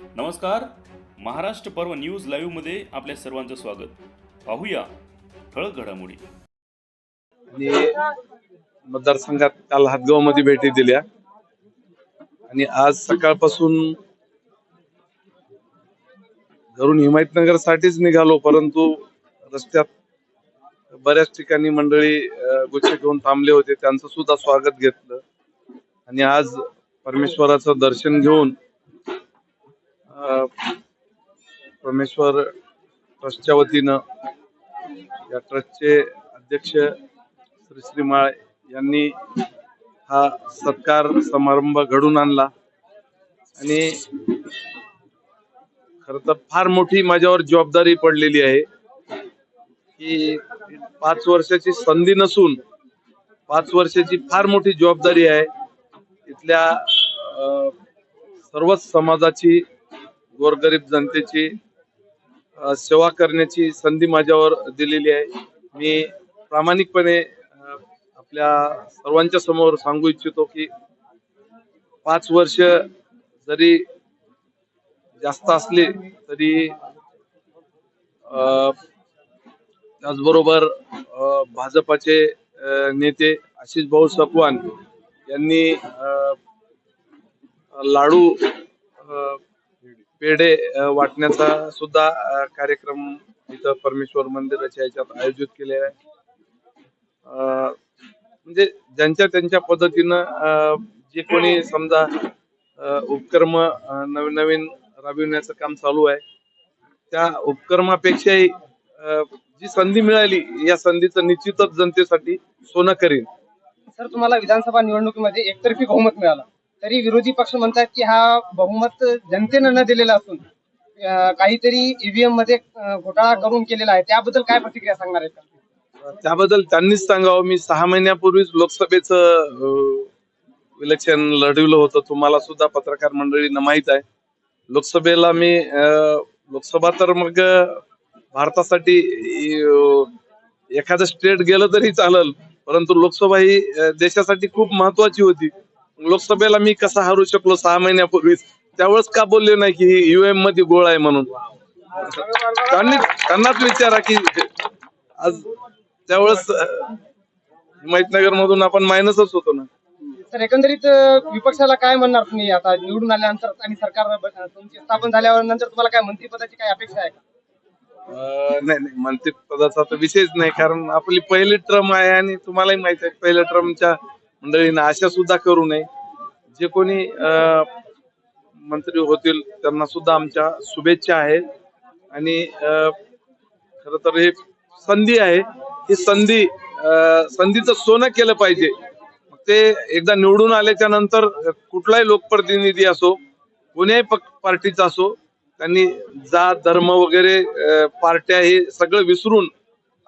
नमस्कार. महाराष्ट्र पर्व न्यूज लाईव्हमध्ये आपल्या सर्वांचं स्वागत. पाहूया ठळक घडामोडी. आणि मतदारसंघात काल हातगावमध्ये भेटी दिल्या. आणि आज सकाळपासून घरून हिमायतनगर साठीच निघालो परंतु रस्त्यात बऱ्याच ठिकाणी मंडळी गुच्छ घेऊन थांबले होते. त्यांचं सुद्धा स्वागत घेतलं. आणि आज परमेश्वराचं दर्शन घेऊन परमेश्वर ट्रस्टच्या वतीनं या ट्रस्टचे अध्यक्ष श्री श्रीमाळ यांनी हा सत्कार समारंभ घडून आणला. आणि खर तर फार मोठी माझ्यावर जबाबदारी पडलेली आहे की पाच वर्षाची संधी नसून पाच वर्षाची फार मोठी जबाबदारी आहे. इथल्या सर्वच समाजाची गोरगरीब जनतेची सेवा करण्याची संधी माझ्यावर दिलेली आहे. मी प्रामाणिकपणे आपल्या सर्वांच्या समोर सांगू इच्छितो की पाच वर्ष जरी जास्त असले तरी त्याचबरोबर भाजपाचे नेते आशिष भाऊ सकवान यांनी लाडू अ, पेढे वाटण्याचा सुद्धा कार्यक्रम इथं परमेश्वर मंदिराच्या याच्यात आयोजित केलेला आहे. म्हणजे ज्यांच्या त्यांच्या पद्धतीनं जे कोणी समजा उपक्रम नवीन नवीन राबविण्याचं काम चालू आहे त्या उपक्रमापेक्षाही जी संधी मिळाली या संधीचं निश्चितच जनतेसाठी सोनं करीन. सर तुम्हाला विधानसभा निवडणुकीमध्ये एकतर्फी बहुमत मिळालं. तरी विरोधी पक्ष म्हणतात की हा बहुमत जनतेनं न दिलेला असून काहीतरी ईव्हीएममध्ये घोटाळा करून केलेला आहे. त्याबद्दल काय प्रतिक्रिया सांगणार आहेत? त्याबद्दल त्यांनीच सांगावं. मी सहा महिन्यापूर्वीच लोकसभेचं इलेक्शन लढविलं होतं. तुम्हाला सुद्धा पत्रकार मंडळींना माहीत आहे. लोकसभेला मी लोकसभा तर मग भारतासाठी एखादं स्टेट गेलं तरी चालल. परंतु लोकसभा ही देशासाठी खूप महत्वाची होती. लोकसभेला मी कसा हरू शकलो सहा महिन्यापूर्वीच? त्यावेळेस का बोलले नाही की युएममध्ये गोळ आहे म्हणून? त्यांनी त्यांनाच विचारा की आज त्यावेळेस हिमायतनगर मधून आपण मायनसच होतो ना. तर एकंदरीत विपक्षाला काय म्हणणार तुम्ही? आता निवडून आल्यानंतर आणि सरकार तुमची स्थापन झाल्यावर नंतर तुम्हाला काय मंत्रिपदाची काय अपेक्षा आहे? नाही नाही मंत्री पदाचा तर विषयच नाही कारण आपली पहिली ट्रम आहे आणि तुम्हालाही माहीत आहे पहिल्या ट्रमच्या मंडळींना आशा सुद्धा करू नये. जे कोणी मंत्री होतील त्यांना सुद्धा आमच्या शुभेच्छा आहेत. आणि खर तर हे संधी आहे. ही संधी संधीचं सोनं केलं पाहिजे. ते एकदा निवडून आल्याच्यानंतर कुठलाही लोकप्रतिनिधी असो कोण्याही पक- पार्टीचा असो त्यांनी जात धर्म वगैरे पार्ट्या हे सगळं विसरून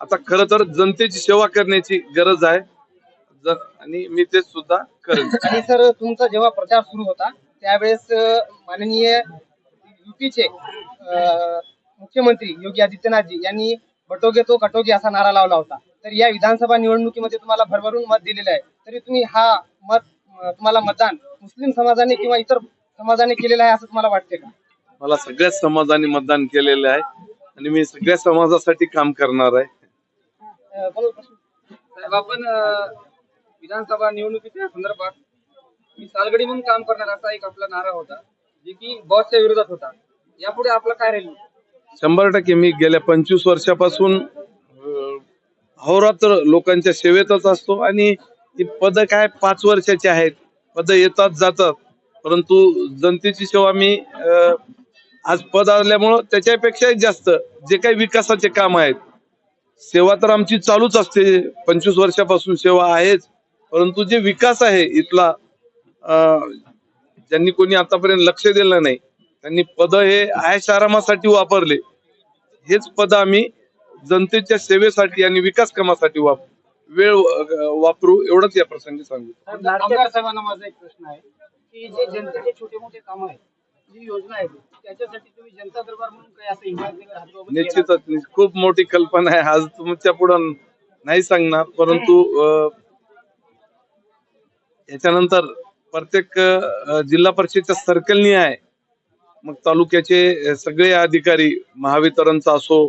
आता खरं तर जनतेची सेवा करण्याची गरज आहे. ज- आणि मी ते सुद्धा करेन. आणि सर तुमचा जेव्हा प्रचार सुरू होता त्यावेळेस माननीय युपीचे अं, मुख्यमंत्री योगी आदित्यनाथजी यांनी बटोगे तो कटोगे असा नारा लावला होता. तर या विधानसभा निवडणुकीमध्ये तुम्हाला भरभरून मत दिलेलं आहे. तरी तुम्ही हा मत तुम्हाला मतदान मुस्लिम समाजाने किंवा इतर समाजाने केलेलं आहे असं तुम्हाला वाटते का? मला सगळ्याच समाजाने मतदान केलेलं आहे आणि मी सगळ्या समाजासाठी काम करणार आहे. आपण विधानसभा निवडणुकीच्या संदर्भात मी सालगडी म्हणून काम करणार असा एक आपला नारा होता जे की बॉसच्या विरोधात होता. यापुढे आपलं काय राहील? शंभर टक्के मी गेल्या पंचवीस वर्षापासून अहोरात्र लोकांच्या सेवेतच असतो आणि ती पद काय पाच वर्षाची आहेत पद येतात जातात. परंतु जनतेची सेवा मी आज पद आल्यामुळं त्याच्यापेक्षाही जास्त जे काही विकासाचे काम आहेत. सेवा तर आमची चालूच असते पंचवीस वर्षापासून सेवा आहेच. परंतु जे विकास आहे इथला अं, ज्यांनी कोणी आतापर्यंत लक्ष दिलं नाही त्यांनी पद हे आयश आरामासाठी वापरले. हेच पद आम्ही जनतेच्या सेवेसाठी आणि विकास कामासाठी वाप वेळ वापरू एवढंच या प्रसंगी सांगू. आमदार साहेबांना माझा एक प्रश्न आहे की जे जनतेचे छोटे मोठे काम आहेत जी योजना आहे त्याच्यासाठी तुम्ही जनता दरबार म्हणून काही असं हिमायतनगर हातोबा निश्चितच खूप मोठी कल्पना आहे. आज तुमच्या पुढं नाही सांगणार परंतु अं, याच्यानंतर प्रत्येक जिल्हा परिषदच्या सर्कलनी आहे. मग तालुक्याचे सगळे अधिकारी महावितरणचा असो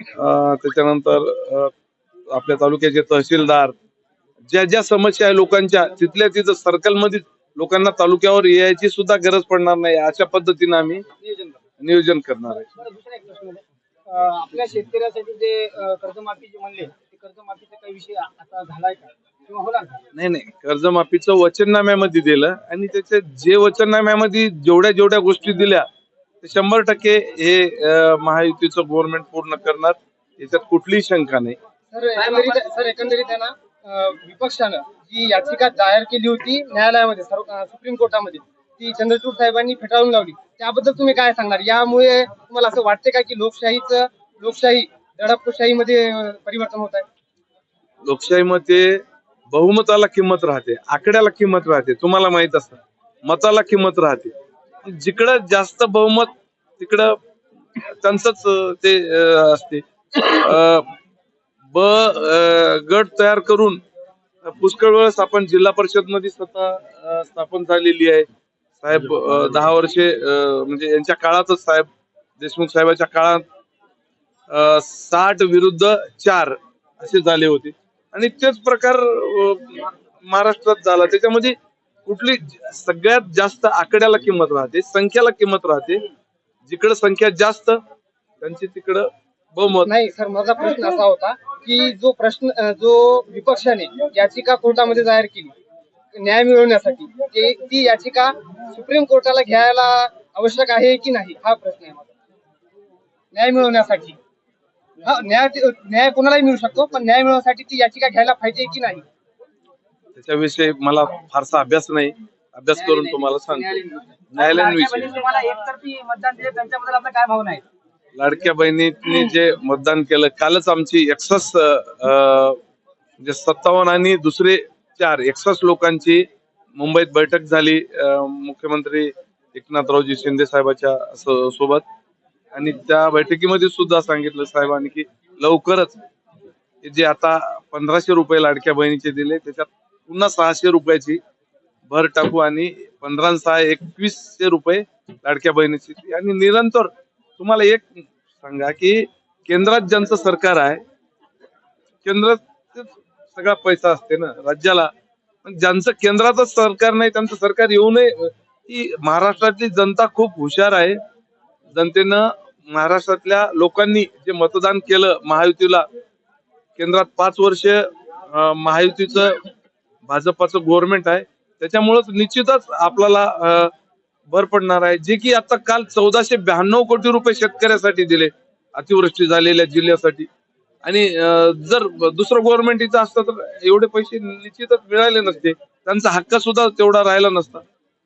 त्याच्यानंतर आपल्या तालुक्याचे तहसीलदार ज्या ज्या समस्या आहे लोकांच्या तिथल्या तिथं सर्कलमध्ये लोकांना तालुक्यावर यायची सुद्धा गरज पडणार नाही. अशा पद्धतीने आम्ही नियोजन करा. नियोजन करणार आहे. आपल्या शेतकऱ्यासाठी जे कर्जमाफी जे म्हणले कर्जमाफीचा काही विषय आता झालाय का? किंवा होणार का? नाही नाही. कर्जमाफीचं वचननाम्यामध्ये दिलं आणि त्याचे जे वचननाम्यामध्ये जेवढ्या जेवढ्या गोष्टी दिल्या ते शंभर टक्के हे अं, महायुतीचं गव्हर्नमेंट पूर्ण करणार. याच्यात कुठलीही शंका नाही. सर एकंदरीत सर एकंदरीत आहे ना अं, विपक्षानं जी याचिका दायर केली होती न्यायालयामध्ये सर्व अं, सुप्रीम कोर्टामध्ये ती चंद्रचूड साहेबांनी फेटाळून लावली. त्याबद्दल तुम्ही काय सांगणार? यामुळे तुम्हाला असं वाटते का की लोकशाहीचं लोकशाही दडपशाहीमध्ये परिवर्तन होत आहे? लोकशाहीमध्ये बहुमताला किंमत राहते आकड्याला किंमत राहते. तुम्हाला माहीत असतं मताला किंमत राहते. जिकडं जास्त बहुमत तिकडं त्यांचंच ते असते. अं, ब गट तयार करून पुष्कळ वेळेस आपण जिल्हा परिषदमध्ये स्वतः स्थापन झालेली आहे. साहेब दहा वर्षे अं, म्हणजे यांच्या काळातच साहेब देशमुख साहेबाच्या काळात साठ विरुद्ध चार असे झाले होते. आणि तेच प्रकार महाराष्ट्रात झाला. त्याच्यामध्ये कुठली सगळ्यात जास्त आकड्याला किंमत राहते संख्याला किंमत राहते. जिकडे संख्या जास्त त्यांची तिकडं बहुमत. नाही सर माझा प्रश्न असा होता की जो प्रश्न जो विपक्षाने याचिका कोर्टामध्ये जाहीर केली न्याय मिळवण्यासाठी ती याचिका सुप्रीम कोर्टाला घ्यायला आवश्यक आहे की नाही हा प्रश्न आहे न्याय मिळवण्यासाठी. हा न्याय न्याय कोणालाही मिळू शकतो पण न्याय मिळवण्यासाठी ती याचिका घ्यायला पाहिजे की नाही? त्याच्याविषयी मला फारसा अभ्यास नाही. अभ्यास करून तुम्हाला सांगतो. न्यायालयीन तुम्हाला एकतर्फी मतदान दिले त्यांच्याबद्दल आपला काय भावना आहे? लाडक्या बहिणींनी जे मतदान केलं कालच आमची एकसष्ट म्हणजे सत्तावन्न आणि दुसरे चार एकसष्ट लोकांची मुंबईत बैठक झाली. मुख्यमंत्री एकनाथरावजी शिंदे साहेबाच्या सोबत. आणि त्या बैठकीमध्ये सुद्धा सांगितलं साहेबांनी की लवकरच जे आता पंधराशे रुपये लाडक्या बहिणीचे दिले त्याच्यात पुन्हा सहाशे रुपयाची भर टाकू आणि पंधरा सहा एकवीसशे रुपये लाडक्या बहिणीची आणि निरंतर तुम्हाला एक सांगा की केंद्रात ज्यांचं सरकार आहे केंद्रात सगळा पैसा असते ना राज्याला. पण ज्यांचं केंद्रातच सरकार नाही त्यांचं सरकार येऊ नये ही महाराष्ट्रातली जनता खूप हुशार आहे. जनतेनं महाराष्ट्रातल्या लोकांनी जे मतदान केलं महायुतीला केंद्रात पाच वर्ष महायुतीचं भाजपाचं गव्हर्नमेंट आहे त्याच्यामुळेच निश्चितच आपल्याला भर पडणार आहे. जे की आता काल चौदाशे ब्याण्णव कोटी रुपये शेतकऱ्यासाठी दिले अतिवृष्टी झालेल्या जिल्ह्यासाठी. आणि जर दुसरं गव्हर्नमेंट इथं असतं तर एवढे पैसे निश्चितच मिळाले नसते. त्यांचा हक्क सुद्धा तेवढा राहिला नसता.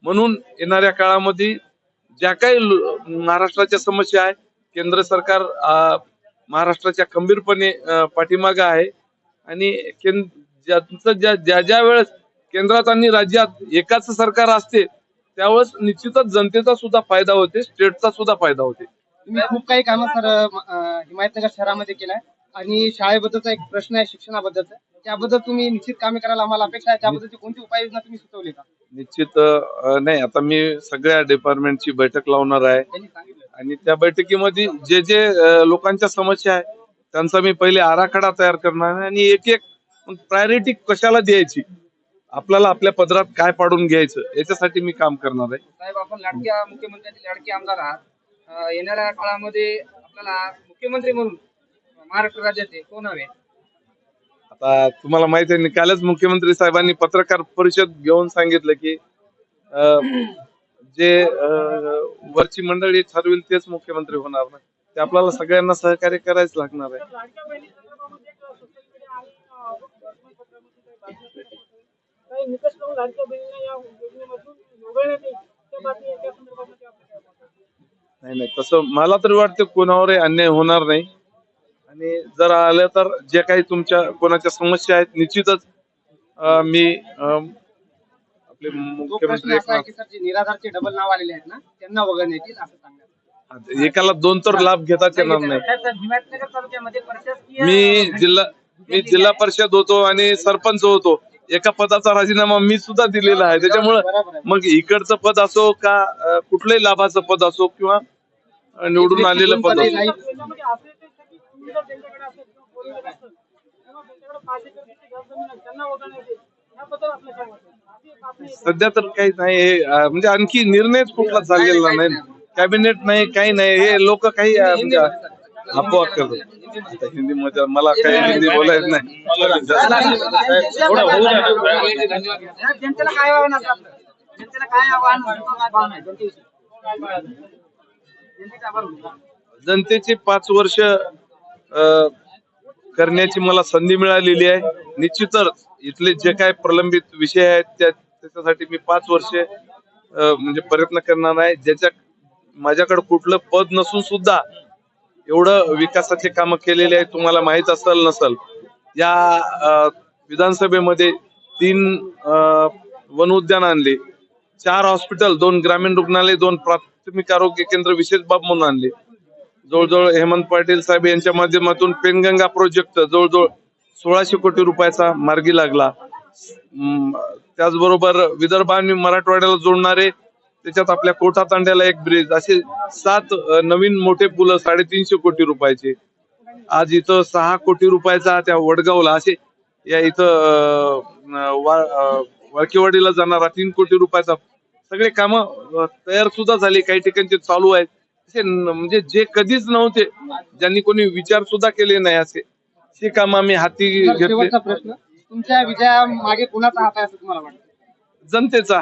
म्हणून येणाऱ्या काळामध्ये ज्या काही महाराष्ट्राच्या समस्या आहे केंद्र सरकार महाराष्ट्राच्या खंबीरपणे पाठीमागे पाठीमागं आहे. आणि केंद्र ज्यांचं ज्या ज्या ज्या वेळेस केंद्रात आणि राज्यात एकाच सरकार असते त्यावेळेस निश्चितच जनतेचा सुद्धा फायदा होते स्टेटचा सुद्धा फायदा होते. तुम्ही खूप काही कामं सर हिमायतनगर शहरामध्ये केलाय. आणि शाळेबद्दलचा एक प्रश्न आहे शिक्षणाबद्दलचा. त्याबद्दल तुम्ही निश्चित कामे करायला आम्हाला अपेक्षा आहे. त्याबद्दलची कोणती उपाययोजना तुम्ही सुचवली का? निश्चित अं, नाही. आता मी सगळ्या डिपार्टमेंटची बैठक लावणार आहे. त्यांनी सांगितलं. आणि त्या बैठकीमध्ये जे जे अं, लोकांच्या समस्या आहे त्यांचा मी पहिले आराखडा तयार करणार आहे. आणि एक एक प्रायोरिटी कशाला द्यायची? आपल्याला आपल्या पदरात काय पाडून घ्यायचं? याच्यासाठी मी काम करणार आहे. साहेब आपण लाडक्या मुख्यमंत्र्यांचे लाडके आमदार आहात. अं, येणाऱ्या काळामध्ये आपल्याला मुख्यमंत्री म्हणून महाराष्ट्र राज्याचे कोण हवे? आता तुम्हाला माहिती आहे कालच मुख्यमंत्री साहेबांनी पत्रकार परिषद घेऊन सांगितलं की अं, जे अं, वरची मंडळी ठरविल तेच मुख्यमंत्री होणार ना. ते आपल्याला सगळ्यांना सहकार्य करायच लागणार आहे. काही निकष लावून लाडक्या या योजनेमधून वगळण्यात येईल त्या बातमी त्या आहे? नाही नाही तसं मला तरी वाटतं कोणावरही अन्याय होणार नाही. आणि जर आलं तर जे काही तुमच्या कोणाच्या समस्या आहेत निश्चितच अं, मी अं, आपले प्रश्न मुख्यमंत्री असा आहे की सर जे निराधारचे डबल नाव आलेले आहेत ना त्यांना वगळण्यात येईल असं सांगण्यात एकाला दोन तर लाभ घेताच येणार नाही हिमायतनगर तालुक्यामध्ये प्रशासकीय मी जिल्हा मी जिल्हा परिषद होतो आणि सरपंच होतो एका पदाचा राजीनामा मी सुद्धा दिलेला आहे त्याच्यामुळं. मग इकडचं पद असो का अं, कुठलंही लाभाचं पद असो किंवा अं, निवडून आलेलं पद असो नाही. जर त्यांच्याकडे असेल किंवा कोणी जर असेल तेव्हा त्यांच्याकडे पाच एकरची घास जमीन आहे त्यांना वगैरे येते याबद्दल आपलं काय मत आहे? अशी एक बातमी येते. सध्या तर काही नाही हे, अं, म्हणजे आणखी निर्णयच कुठला झालेला नाही. कॅबिनेट नाही काही नाही. हे लोक काही अं, म्हणजे करतात. आता हिंदी मध्ये मला काही हिंदी बोलायचं नाही. जनतेला काय आव्हान असतं आपलं? जनतेला काय आव्हान काय भावना आहे जनतेविषयी? जनतेचा आभार. जनतेचे पाच वर्ष करण्याची मला संधी मिळालेली आहे. निश्चितच इथले जे काय प्रलंबित विषय आहेत त्या त्याच्यासाठी मी पाच वर्षे म्हणजे प्रयत्न करणार आहे. ज्याच्या माझ्याकडे कुठलं पद नसून सुद्धा एवढं विकासाचे कामं केलेले आहे तुम्हाला माहीत असेल नसल. या विधानसभेमध्ये तीन अ, वन उद्यान आणले. चार हॉस्पिटल दोन ग्रामीण रुग्णालय दोन प्राथमिक आरोग्य केंद्र विशेष बाब म्हणून आणले. जवळजवळ हेमंत पाटील साहेब यांच्या माध्यमातून पेनगंगा प्रोजेक्ट जवळजवळ सोळाशे कोटी रुपयाचा मार्गी लागला. त्याचबरोबर विदर्भ आणि मराठवाड्याला जोडणारे त्याच्यात आपल्या कोठा तांड्याला एक ब्रिज असे सात नवीन मोठे पुलं साडेतीनशे कोटी रुपयाचे. आज इथं सहा कोटी रुपयाचा त्या वडगावला असे या इथं वा- वाळकेवाडीला जाणारा तीन कोटी रुपयाचा सगळे काम तयार सुद्धा झाली. काही ठिकाणचे चालू आहेत. म्हणजे जे कधीच नव्हते ज्यांनी कोणी विचार सुद्धा केले नाही असे. हे काम आम्ही हाती घेतले. प्रश्न. तुमच्या विजया मागे कुणाचा हात आहे असं तुम्हाला वाटतं? जनतेचा.